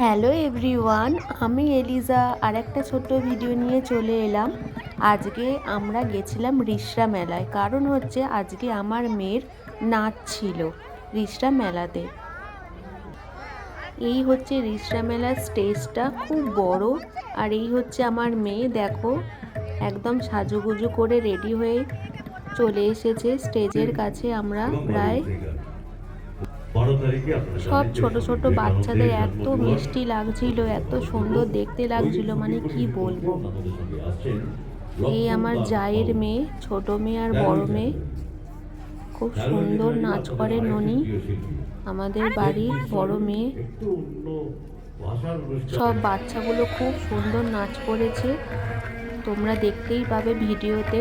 Hello everyone আমি Eliza আর একটা ছোট্ট ভিডিও নিয়ে চলে এলাম। আজকে আমরা গেছিলাম রিসরা মেলায়। কারণ হচ্ছে আজকে আমার মেয়ের নাচ ছিল রিসরা মেলাতে। এই হচ্ছে রিসরা মেলার স্টেজটা খুব বড়। আর এই হচ্ছে আমার মেয়ে দেখো একদম সাজুগুজু করে রেডি হয়ে চলে এসেছে। স্টেজের কাছে আমরা প্রায় সব ছোট ছোট বাচ্চাদের এত মিষ্টি লাগছিল এত সুন্দর দেখতে লাগছিল মানে কি বলব? এই আমার জায়ের মেয়ে ছোট মেয়ে আর বড় মেয়ে। খুব সুন্দর নাচ করে ননি আমাদের বাড়ির বড় মেয়ে। সব বাচ্চাগুলো খুব সুন্দর নাচ করেছে। তোমরা দেখতেই পাবে ভিডিওতে।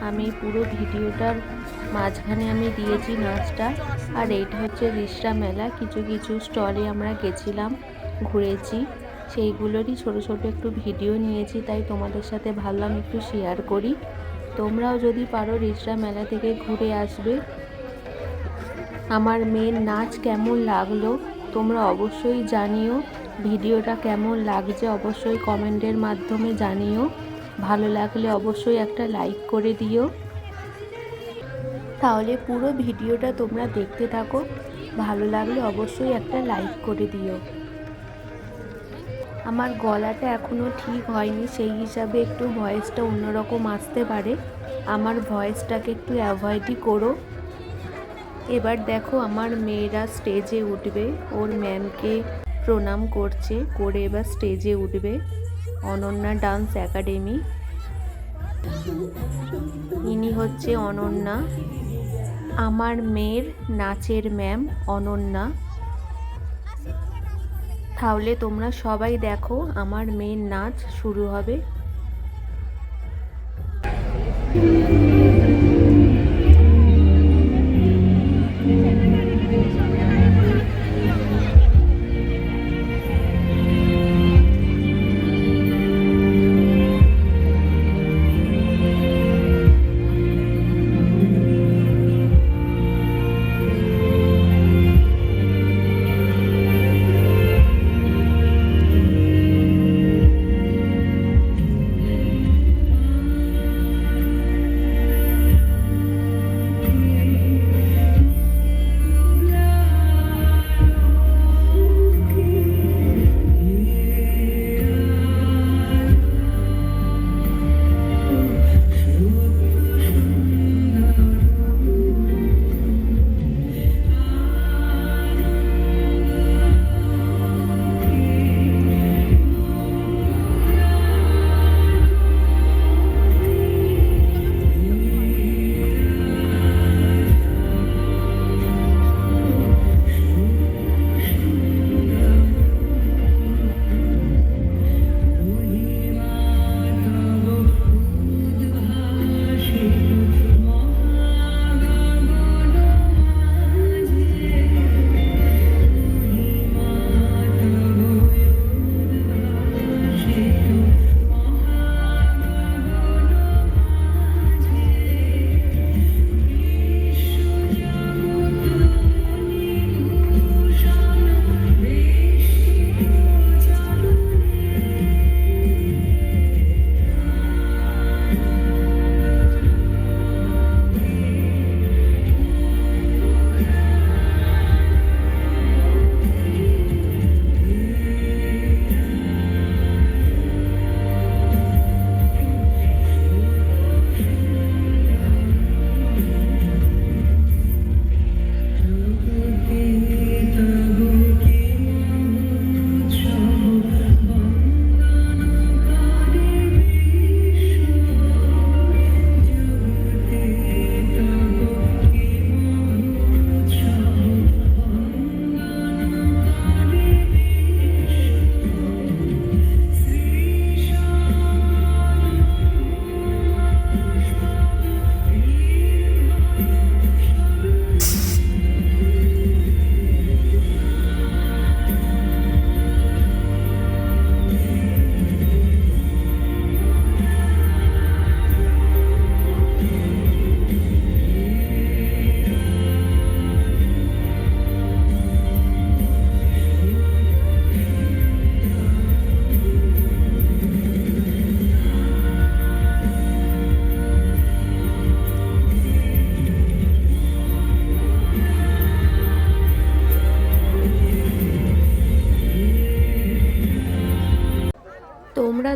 আমি পুরো ভিডিওটার মাঝখানে আমি দিয়েছি নাচটা। আর এইটা হচ্ছে রিসরা মেলা। কিছু কিছু স্টলে আমরা গেছিলাম, ঘুরেছি। সেইগুলোরই ছোট ছোট একটু ভিডিও নিয়েছি, তাই তোমাদের সাথে ভাবলাম একটু শেয়ার করি। তোমরাও যদি পারো রিসরা মেলা থেকে ঘুরে আসবে। আমার মেয়ের নাচ কেমন লাগল, তোমরা অবশ্যই জানিও। ভিডিওটা কেমন লাগছে, অবশ্যই কমেন্টের মাধ্যমে জানিও। ভালো লাগলে অবশ্যই একটা লাইক করে দিও। তাহলে পুরো ভিডিওটা তোমরা দেখতে থাকো। ভালো লাগলে অবশ্যই একটা লাইক করে দিও। আমার গলাটা এখনও ঠিক হয়নি, সেই হিসাবে একটু ভয়েসটা অন্যরকম আসতে পারে। আমার ভয়েসটাকে একটু অ্যাভয়েডই করো। এবার দেখো আমার মেয়েরা স্টেজে উঠবে। ওর ম্যামকে প্রণাম করছে, করে এবার স্টেজে উঠবে। Ananya dance academy. ইনি হচ্ছে অনন্যা। আমার মেয়ের নাচের ম্যাম অনন্যা। তাহলে তোমরা সবাই দেখো আমার মেয়ের নাচ শুরু হবে।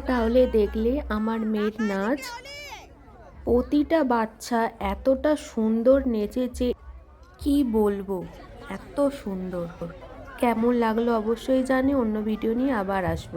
তাহলে দেখলে আমার মেয়ের নাচ। প্রতিটা বাচ্চা এতটা সুন্দর নেচেছে কি বলব? এত সুন্দর। কেমন লাগল অবশ্যই জানি, অন্য ভিডিও নিয়ে আবার আসব।